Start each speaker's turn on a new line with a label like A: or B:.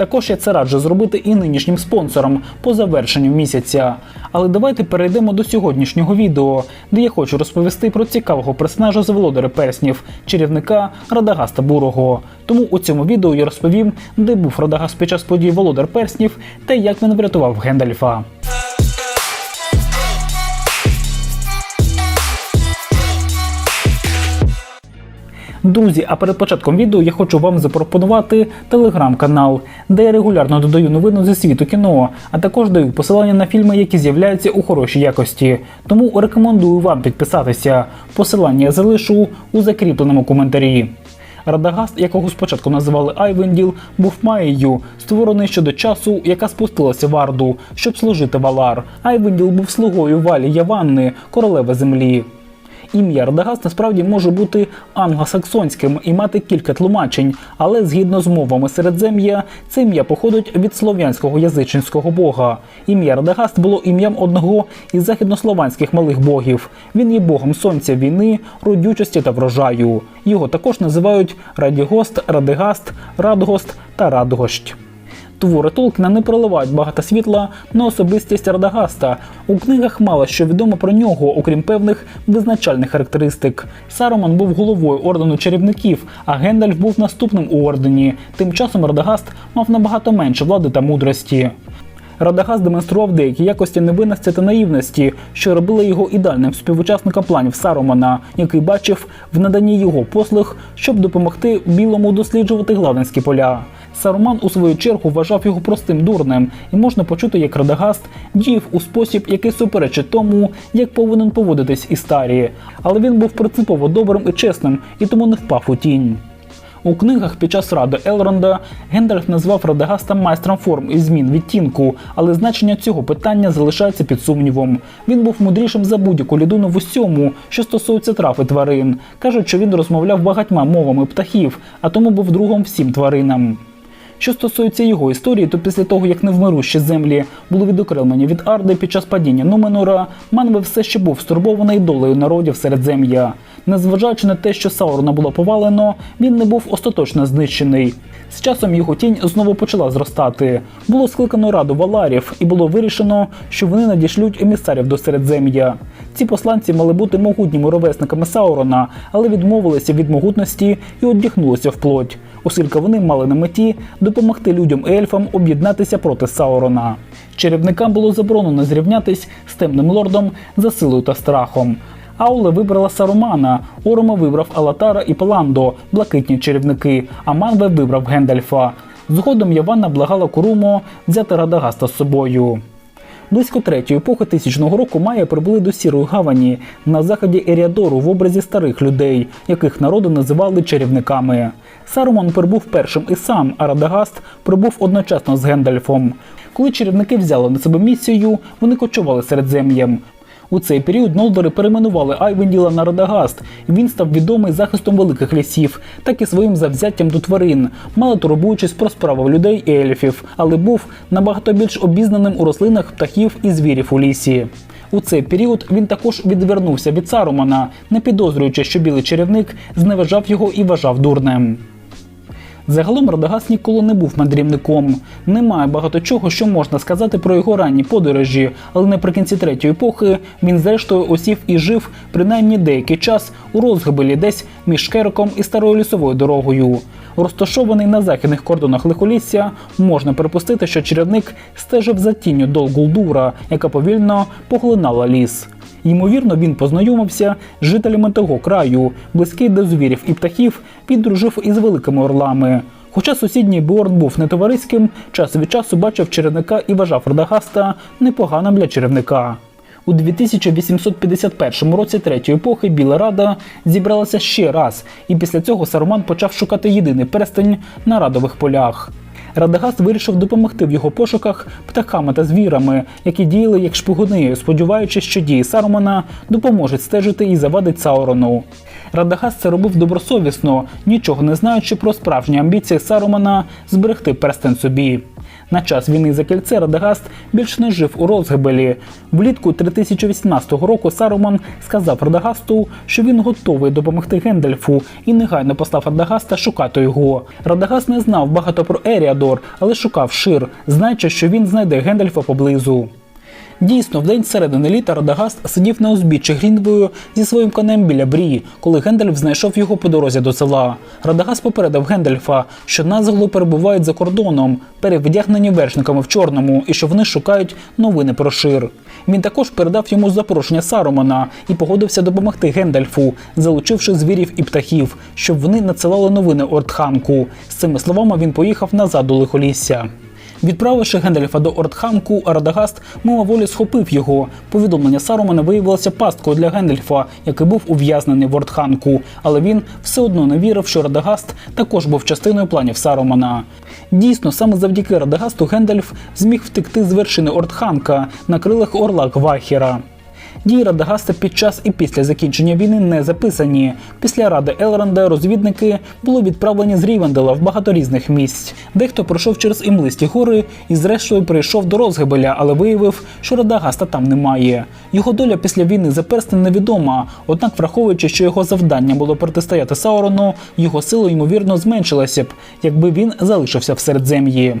A: Також я це раджу зробити і нинішнім спонсорам по завершенню місяця. Але давайте перейдемо до сьогоднішнього відео, де я хочу розповісти про цікавого персонажа з володаря перснів, чарівника Радагаста Бурого. Тому у цьому відео я розповім, де був Радагаст під час подій Володар перснів та як він врятував Гендальфа. Друзі, а перед початком відео я хочу вам запропонувати телеграм-канал, де я регулярно додаю новини зі світу кіно, а також даю посилання на фільми, які з'являються у хорошій якості. Тому рекомендую вам підписатися. Посилання я залишу у закріпленому коментарі. Радагаст, якого спочатку називали Айвенділ, був Маєю, створений щодо часу, яка спустилася в Арду, щоб служити Валар. Айвенділ був слугою Валі Яванни, королеви землі. Ім'я Радагаст насправді може бути англосаксонським і мати кілька тлумачень, але згідно з мовами Середзем'я, це ім'я походить від слов'янського язичницького бога. Ім'я Радагаст було ім'ям одного із західнослованських малих богів. Він є богом сонця, війни, родючості та врожаю. Його також називають Радігост, Радигаст, Радгост та Радгощ. Твори Толкіна не проливають багато світла на особистість Радагаста. У книгах мало що відомо про нього, окрім певних визначальних характеристик. Сароман був головою ордену чарівників, а Гендальф був наступним у ордені. Тим часом Радагаст мав набагато менше влади та мудрості. Радагаст демонстрував деякі якості невинності та наївності, що робили його ідеальним співучасником планів Сарумана, який бачив в наданні його послуг, щоб допомогти білому досліджувати гладенські поля. Саруман у свою чергу вважав його простим дурнем, і можна почути, як Радагаст діяв у спосіб, який суперечить тому, як повинен поводитись Істарії. Але він був принципово добрим і чесним, і тому не впав у тінь. У книгах під час ради Елронда Гендальф назвав Радагаста майстром форм і змін відтінку, але значення цього питання залишається під сумнівом. Він був мудрішим за будь-яку людину в усьому, що стосується трав і тварин. Кажуть, що він розмовляв багатьма мовами птахів, а тому був другом всім тваринам. Що стосується його історії, то після того, як невмирущі землі були відокремлені від Арди під час падіння Нуменора, Манве все ще був стурбований долею народів Середзем'я. Незважаючи на те, що Саурона було повалено, він не був остаточно знищений. З часом його тінь знову почала зростати. Було скликано раду валарів, і було вирішено, що вони надішлють емісарів до Середзем'я. Ці посланці мали бути могутніми ровесниками Саурона, але відмовилися від могутності і одягнулися в плоть, оскільки вони мали на меті допомогти людям і ельфам об'єднатися проти Саурона. Чарівникам було заборонено зрівнятись з темним лордом за силою та страхом. Аула вибрала Сарумана, Орома вибрав Алатара і Паландо, блакитні чарівники, а Манве вибрав Гендальфа. Згодом Яванна благала Курумо взяти Радагаста з собою. Близько третьої епохи тисячного року Майя прибули до Сірої Гавані на заході Еріадору в образі старих людей, яких народи називали чарівниками. Саруман прибув першим і сам, а Радагаст прибув одночасно з Гендальфом. Коли чарівники взяли на себе місію, вони кочували Середзем'ям. У цей період Нолдори перейменували Айвенділа на Радагаст, він став відомий захистом великих лісів, так і своїм завзяттям до тварин, мало турбуючись про справи людей і ельфів, але був набагато більш обізнаним у рослинах, птахів і звірів у лісі. У цей період він також відвернувся від Сарумана, не підозрюючи, що білий чарівник зневажав його і вважав дурнем. Загалом Радагаст ніколи не був мандрівником. Немає багато чого, що можна сказати про його ранні подорожі, але наприкінці третьої епохи він зрештою осів і жив принаймні деякий час у розгибелі десь між Кероком і старою лісовою дорогою. Розташований на західних кордонах лихолісся, можна припустити, що чарівник стежив за тінню Долгулдура, яка повільно поглинала ліс. Ймовірно, він познайомився з жителями того краю, близький до звірів і птахів, піддружив із великими орлами. Хоча сусідній Борн був не товариським, час від часу бачив черевника і вважав Радагаста непоганим для черевника. У 2851 році третьої епохи Біла Рада зібралася ще раз, і після цього Саруман почав шукати єдиний перстень на радових полях. Радагаст вирішив допомогти в його пошуках птахами та звірами, які діяли як шпигуни, сподіваючись, що дії Сарумана допоможуть стежити і завадить Саурону. Радагаст це робив добросовісно, нічого не знаючи про справжні амбіції Сарумана зберегти перстень собі. На час війни за кільце Радагаст більш не жив у розгибелі. Влітку 3018 року Саруман сказав Радагасту, що він готовий допомогти Гендальфу і негайно послав Радагаста шукати його. Радагаст не знав багато про Еріадор, але шукав шир, знаючи, що він знайде Гендальфа поблизу. Дійсно, в день середини літа Радагаст сидів на узбіччі Гріндвою зі своїм конем біля Брії, коли Гендальф знайшов його по дорозі до села. Радагаст попередив Гендальфа, що назгло перебувають за кордоном, перевдягнені вершниками в чорному, і що вони шукають новини про шир. Він також передав йому запрошення Сарумана і погодився допомогти Гендальфу, залучивши звірів і птахів, щоб вони надсилали новини Ортханку. З цими словами він поїхав назад до лихолісся. Відправивши Гендальфа до Ортхамку, Радагаст мимоволі схопив його. Повідомлення Сарумана виявилося пасткою для Гендальфа, який був ув'язнений в Ортханку, але він все одно не вірив, що Радагаст також був частиною планів Сарумана. Дійсно, саме завдяки Радагасту Гендальф зміг втекти з вершини Ортханка на крилах орла Гвахіра. Дії Радагаста під час і після закінчення війни не записані. Після ради Елронда розвідники були відправлені з Рівендела в багато різних місць. Дехто пройшов через імлисті гори і, зрештою, прийшов до Розгебеля, але виявив, що Радагаста там немає. Його доля після війни за перстень невідома. Однак, враховуючи, що його завдання було протистояти Саурону, його сила ймовірно зменшилася б, якби він залишився в середзем'ї.